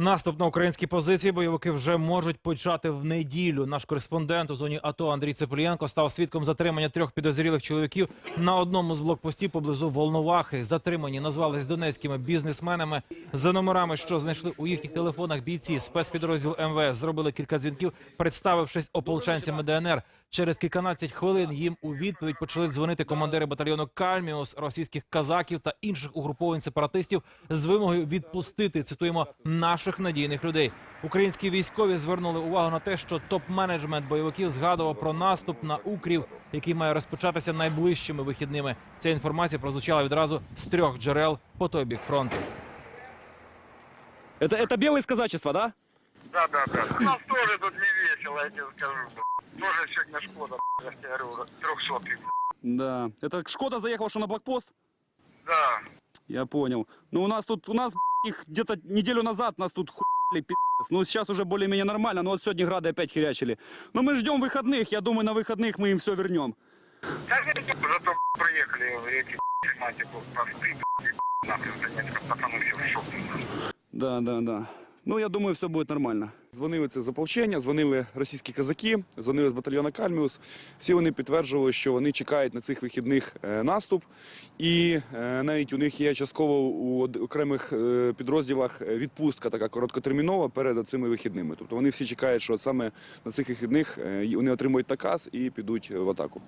Наступ на українські позиції бойовики вже можуть почати в неділю. Наш кореспондент у зоні АТО Андрій Цеплієнко став свідком затримання трьох підозрілих чоловіків на одному з блокпостів поблизу Волновахи. Затримані назвались донецькими бізнесменами. За номерами, що знайшли у їхніх телефонах, бійці спецпідрозділ МВС зробили кілька дзвінків, представившись ополченцями ДНР. Через кільканадцять хвилин їм у відповідь почали дзвонити командири батальйону Кальміус, російських казаків та інших угруповань сепаратистів з вимогою відпустити цитуємо наших надійних людей. Українські військові звернули увагу на те, що топ-менеджмент бойовиків згадував про наступ на укрів, який має розпочатися найближчими вихідними. Ця інформація прозвучала відразу з трьох джерел по той бік фронту. Это, это белые из казачества, да? Да, да, да. У нас тоже тут не весело, я тебе скажу. б***ь. Тоже сегодня Шкода, б***ь, я тебе говорю, трехсотый. Да. Это Шкода заехал, что на блокпост? Да. Я понял. Ну, у нас тут, у нас б***ь, их где-то неделю назад нас тут хуяли, пи***ц. Ну, сейчас уже более-менее нормально, но вот сегодня грады опять херячили. Но мы ждем выходных, я думаю, на выходных мы им все вернем. Да, зато б***ь, приехали эти б***ь, тематику посты, б***ь, нахрен, Донецка, пацаны все в шоке. Да, да, да. Ну, я думаю, все буде нормально. Дзвонили це з ополчення, дзвонили російські казаки, дзвонили з батальйону Кальміус. Всі вони підтверджували, що вони чекають на цих вихідних е, наступ, і е, навіть у них є частково у окремих е, підрозділах відпустка така короткотермінова перед цими вихідними. Тобто вони всі чекають, що саме на цих вихідних вони отримують наказ і підуть в атаку.